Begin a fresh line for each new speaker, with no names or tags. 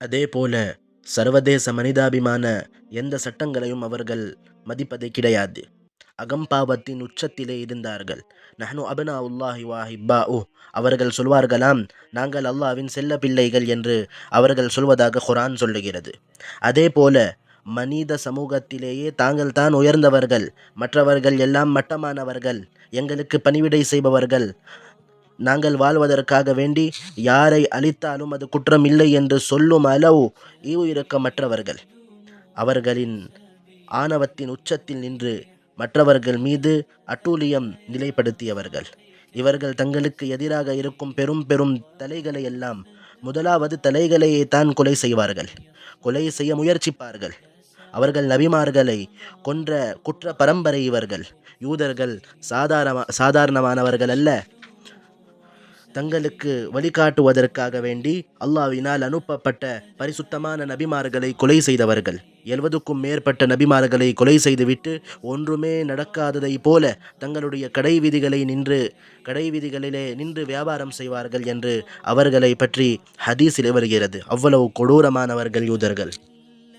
அதே போல சர்வதேச மனிதாபிமான எந்த சட்டங்களையும் அவர்கள் மதிப்பது கிடையாது. அகம்பாவத்தின் உச்சத்திலே இருந்தார்கள். நஹ்னு அபனா உல்லாஹி வாஹிப்பா ஓ அவர்கள் சொல்வார்களாம் நாங்கள் அல்லாவின் செல்ல பிள்ளைகள் என்று அவர்கள் சொல்வதாக குரான் சொல்லுகிறது. அதே போல மனித சமூகத்திலேயே தாங்கள் தான் உயர்ந்தவர்கள் மற்றவர்கள் எல்லாம் மட்டமானவர்கள் எங்களுக்கு பணிவிடை செய்பவர்கள் நாங்கள் வாழ்வதற்காக வேண்டி யாரை அழித்தாலும் அது குற்றம் இல்லை என்று சொல்லும் அளவு ஈவு இரக்கமற்றவர்கள். அவர்களின் ஆணவத்தின் உச்சத்தில் நின்று மற்றவர்கள் மீது அட்டூழியம் நிலைப்படுத்தியவர்கள். இவர்கள் தங்களுக்கு எதிராக இருக்கும் பெரும் பெரும் தலைகளை எல்லாம் முதலாவது தலைகளையே தான் கொலை செய்வார்கள். கொலை செய்ய முயற்சிப்பார்கள். அவர்கள் நபிமார்களை கொன்ற குற்ற பரம்பரை இவர்கள். யூதர்கள் சாதாரண சாதாரணமானவர்கள் அல்ல. தங்களுக்கு வழிகாட்டுவதற்காக வேண்டி அல்லாவினால் அனுப்பப்பட்ட பரிசுத்தமான நபிமார்களை கொலை செய்தவர்கள். எழுபதுக்கும் மேற்பட்ட நபிமார்களை கொலை செய்துவிட்டு ஒன்றுமே நடக்காததை போல தங்களுடைய கடை விதிகளை நின்று கடை விதிகளிலே நின்று வியாபாரம் செய்வார்கள் என்று அவர்களை பற்றி ஹதீஸில் வருகிறது அவ்வளவு கொடூரமானவர்கள் யூதர்கள்.